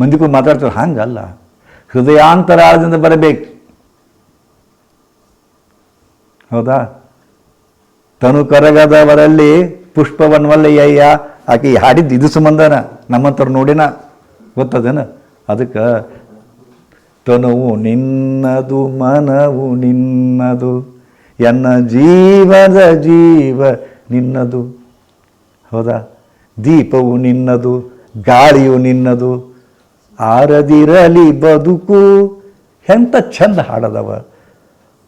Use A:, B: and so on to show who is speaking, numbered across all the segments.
A: ಮಂದಿಗೂ ಮಾತಾಡ್ತಾರೆ, ಹಂಗಲ್ಲ. ಹೃದಯಾಂತರಾಳದಿಂದ ಬರಬೇಕು. ಹೌದಾ? ತನು ಕರಗದವರಲ್ಲಿ ಪುಷ್ಪವನ್ವಲ್ಲಯ್ಯ ಆಕೆ ಹಾಡಿದ್ದು ಇದು ಸಂಬಂಧನ ನಮ್ಮಂಥವ್ರು ನೋಡಿನ, ಗೊತ್ತದೇನ? ಅದಕ್ಕೆ ತನುವು ನಿನ್ನದು, ಮನವು ನಿನ್ನದು, ಎನ್ನ ಜೀವದ ಜೀವ ನಿನ್ನದು. ಹೌದಾ? ದೀಪವು ನಿನ್ನದು, ಗಾಳಿಯು ನಿನ್ನದು. ಆರದಿರಲಿ ಬದುಕು. ಎಂಥ ಚಂದ ಹಾಡದವ.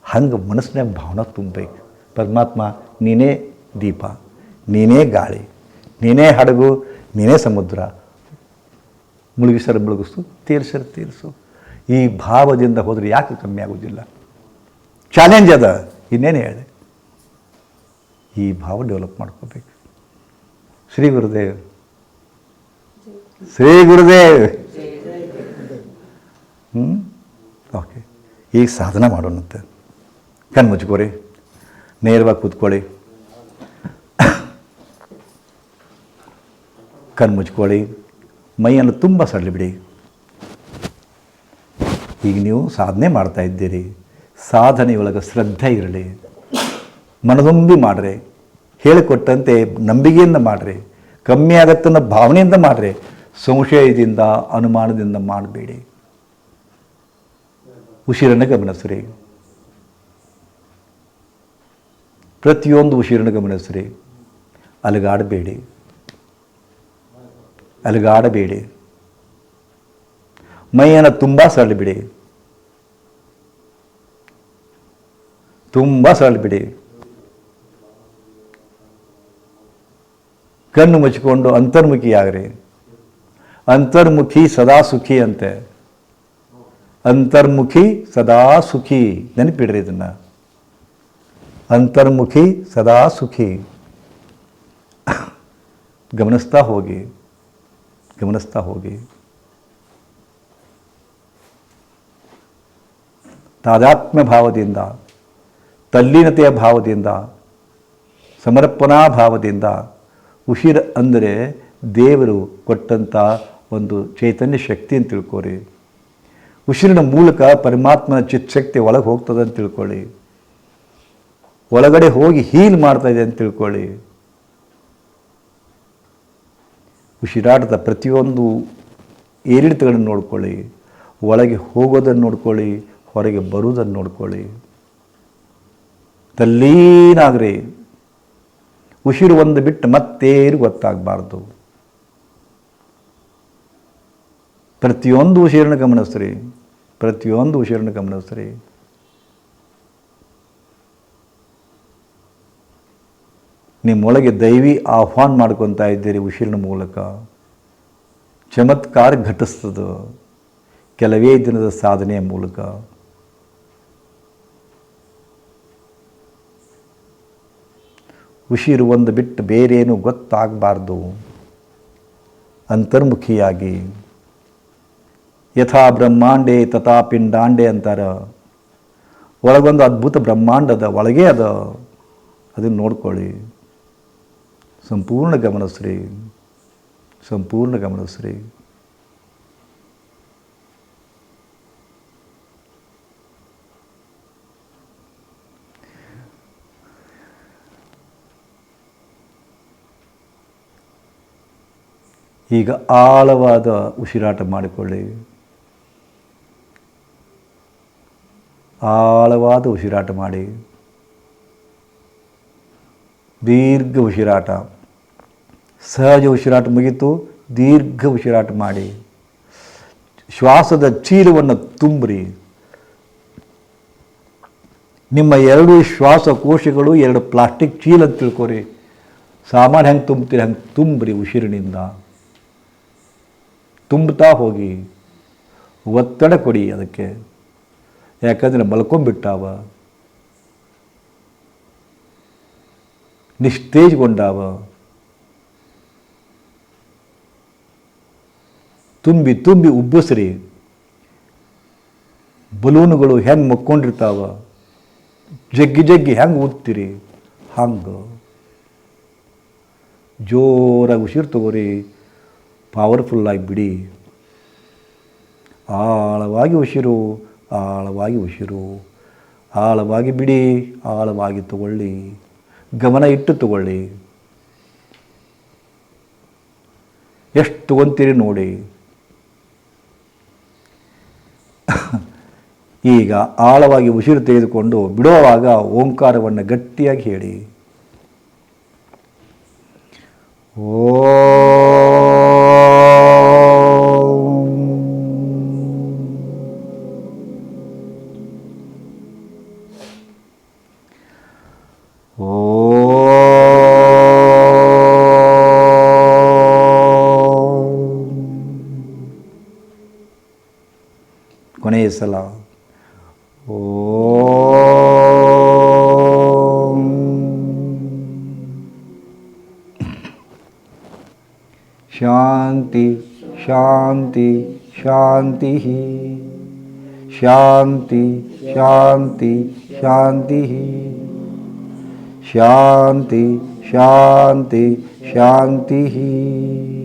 A: ಹಂಗೆ ಮನಸ್ಸಿನಾಗ ಭಾವನೆ ತುಂಬಬೇಕು. ಪರಮಾತ್ಮ, ನೀನೇ ದೀಪ, ನೀನೇ ಗಾಳಿ, ನೀನೇ ಹಡಗು, ನೀನೇ ಸಮುದ್ರ. ಮುಳುಗಿಸರ ಮುಳುಗಿಸು, ತೀರ್ಸರ ತೀರಿಸು. ಈ ಭಾವದಿಂದ ಹೋದರೆ ಯಾಕೆ ಕಮ್ಮಿ ಆಗೋದಿಲ್ಲ? ಚಾಲೆಂಜ್ ಅದ. ಇನ್ನೇನು ಹೇಳಿ ಈ ಭಾವ ಡೆವಲಪ್ ಮಾಡ್ಕೋಬೇಕು. ಶ್ರೀ ಗುರುದೇವ್. ಶ್ರೀ ಗುರುದೇವ್. ಹ್ಞೂ ಓಕೆ ಈಗ ಸಾಧನ ಮಾಡೋಣಂತೆ. ಕಣ್ಣು ಮುಚ್ಕೋರಿ ನೇರವಾಗಿ ಕೂತ್ಕೊಳ್ಳಿ. ಕಣ್ಣು ಮುಚ್ಕೊಳ್ಳಿ ಮೈಯನ್ನು ತುಂಬ ಸಡಲಿಬಿಡಿ ಈಗ ನೀವು ಸಾಧನೆ ಮಾಡ್ತಾ ಇದ್ದೀರಿ. ಸಾಧನೆಯೊಳಗೆ ಶ್ರದ್ಧೆ ಇರಲಿ. ಮನದೊಂಬಿ ಮಾಡ್ರಿ. ಹೇಳಿಕೊಟ್ಟಂತೆ ನಂಬಿಕೆಯಿಂದ ಮಾಡ್ರಿ. ಕಮ್ಮಿ ಆಗತ್ತನ್ನೋ ಭಾವನೆಯಿಂದ ಮಾಡ್ರಿ. ಸಂಶಯದಿಂದ, ಅನುಮಾನದಿಂದ ಮಾಡಬೇಡಿ. ಉಸಿರನ್ನು ಗಮನಿಸ್ರಿ ಪ್ರತಿಯೊಂದು ಉಸಿರನ್ನು ಗಮನಿಸ್ರಿ ಅಲಗಾಡಬೇಡಿ. ಅಲಗಾಡಬೇಡಿ. ಮೈಯನ್ನು ತುಂಬ ಸರಳಿಬಿಡಿ. ತುಂಬ ಸರಳಿಬಿಡಿ. ಕಣ್ಣು ಮುಚ್ಚಿಕೊಂಡು ಅಂತರ್ಮುಖಿಯಾಗ್ರಿ. ಅಂತರ್ಮುಖಿ ಸದಾ ಸುಖಿ ಅಂತೆ. ಅಂತರ್ಮುಖಿ ಸದಾ ಸುಖಿ. ನೆನಪಿಡ್ರಿ ಇದನ್ನು. ಅಂತರ್ಮುಖಿ ಸದಾ ಸುಖಿ. ಗಮನಿಸ್ತಾ ಹೋಗಿ. ಗಮನಿಸ್ತಾ ಹೋಗಿ. ತಾದಾತ್ಮ್ಯ ಭಾವದಿಂದ, ತಲ್ಲೀನತೆಯ ಭಾವದಿಂದ, ಸಮರ್ಪಣಾ ಭಾವದಿಂದ ಉಸಿರು ಅಂದರೆ ದೇವರು ಕೊಟ್ಟಂಥ ಒಂದು ಚೈತನ್ಯ ಶಕ್ತಿ ಅಂತ ತಿಳ್ಕೊರಿ. ಉಸಿರಿನ ಮೂಲಕ ಪರಮಾತ್ಮನ ಚಿತ್ತಶಕ್ತಿ ಒಳಗೆ ಹೋಗ್ತದೆ ಅಂತ ತಿಳ್ಕೊಳ್ಳಿ. ಒಳಗಡೆ ಹೋಗಿ ಹೀಲ್ ಮಾಡ್ತಾ ಇದೆ ಅಂತ ತಿಳ್ಕೊಳ್ಳಿ. ಉಸಿರಾಟದ ಪ್ರತಿಯೊಂದು ಏರಿಳಿತಗಳನ್ನು ನೋಡ್ಕೊಳ್ಳಿ. ಒಳಗೆ ಹೋಗೋದನ್ನು ನೋಡ್ಕೊಳ್ಳಿ, ಹೊರಗೆ ಬರುವುದನ್ನು ನೋಡ್ಕೊಳ್ಳಿ. ತಲ್ಲೀನಾಗ್ರಿ ಉಸಿರು ಒಂದು ಬಿಟ್ಟು ಮತ್ತೇನು ಗೊತ್ತಾಗಬಾರ್ದು. ಪ್ರತಿಯೊಂದು ಉಸಿರನ್ನು ಗಮನಿಸ್ರಿ. ಪ್ರತಿಯೊಂದು ಉಸಿರನ್ನು ಗಮನಿಸ್ರಿ. ನಿಮ್ಮೊಳಗೆ ದೈವಿ ಆಹ್ವಾನ ಮಾಡ್ಕೊತಾ ಇದ್ದೀರಿ ಉಸಿರಿನ ಮೂಲಕ. ಚಮತ್ಕಾರ ಘಟಿಸ್ತದ. ಕೆಲವೇ ದಿನದ ಸಾಧನೆಯ ಮೂಲಕ. ಉಸಿರು ಒಂದು ಬಿಟ್ಟು ಬೇರೇನು ಗೊತ್ತಾಗಬಾರ್ದು. ಅಂತರ್ಮುಖಿಯಾಗಿ. ಯಥಾ ಬ್ರಹ್ಮಾಂಡೆ ತಥಾ ಪಿಂಡಾಂಡೆ ಅಂತಾರೆ. ಒಳಗೊಂದು ಅದ್ಭುತ ಬ್ರಹ್ಮಾಂಡ ಅದ, ಒಳಗೆ ಅದ. ಅದನ್ನು ನೋಡ್ಕೊಳ್ಳಿ. ಸಂಪೂರ್ಣ ಗಮನಸ್ರಿ ಸಂಪೂರ್ಣ ಗಮನಸ್ರಿ ಈಗ ಆಳವಾದ ಉಸಿರಾಟ ಮಾಡಿಕೊಳ್ಳಿ. ಆಳವಾದ ಉಸಿರಾಟ ಮಾಡಿ. ದೀರ್ಘ ಉಸಿರಾಟ. ಸಹಜ ಉಸಿರಾಟ ಮುಗಿತು, ದೀರ್ಘ ಉಸಿರಾಟ ಮಾಡಿ. ಶ್ವಾಸದ ಚೀಲವನ್ನು ತುಂಬ್ರಿ. ನಿಮ್ಮ ಎರಡು ಶ್ವಾಸಕೋಶಗಳು, ಎರಡು ಪ್ಲಾಸ್ಟಿಕ್ ಚೀಲ ಅಂತ ತಿಳ್ಕೊರಿ. ಸಾಮಾನು ಹೆಂಗೆ ತುಂಬ್ತೀರಿ ಹಂಗೆ ತುಂಬ್ರಿ ಉಸಿರಿನಿಂದ. ತುಂಬುತ್ತಾ ಹೋಗಿ. ಒತ್ತಡ ಕೊಡಿ ಅದಕ್ಕೆ. ಯಾಕಂದರೆ ಮಲ್ಕೊಂಡ್ಬಿಟ್ಟಾವ. ನಿಸ್ತೇಜ್ಗೊಂಡಾವ ತುಂಬಿ ತುಂಬಿ ಉಬ್ಬಸ್ರಿ. ಬಲೂನುಗಳು ಹೆಂಗೆ ಮಕ್ಕೊಂಡಿರ್ತಾವ. ಜಗ್ಗಿ ಜಗ್ಗಿ ಹೆಂಗೆ ಓದ್ತೀರಿ ಹಂಗೆ. ಜೋರಾಗಿ ಉಸಿರು ತಗೋರಿ. ಪವರ್ಫುಲ್ಲಾಗಿ ಬಿಡಿ. ಆಳವಾಗಿ ಉಸಿರು. ಆಳವಾಗಿ ಉಸಿರು, ಆಳವಾಗಿ ಬಿಡಿ, ಆಳವಾಗಿ ತಗೊಳ್ಳಿ, ಗಮನ ಇಟ್ಟು ತಗೊಳ್ಳಿ. ಎಷ್ಟು ತಗೊಂತೀರಿ ನೋಡಿ. ಈಗ ಆಳವಾಗಿ ಉಸಿರು ತೆಗೆದುಕೊಂಡು ಬಿಡುವಾಗ ಓಂಕಾರವನ್ನು ಗಟ್ಟಿಯಾಗಿ ಹೇಳಿ. सलाम। शांति शांति शांति ही। शांति शांति शांति ही। शांति शांति शांति ही।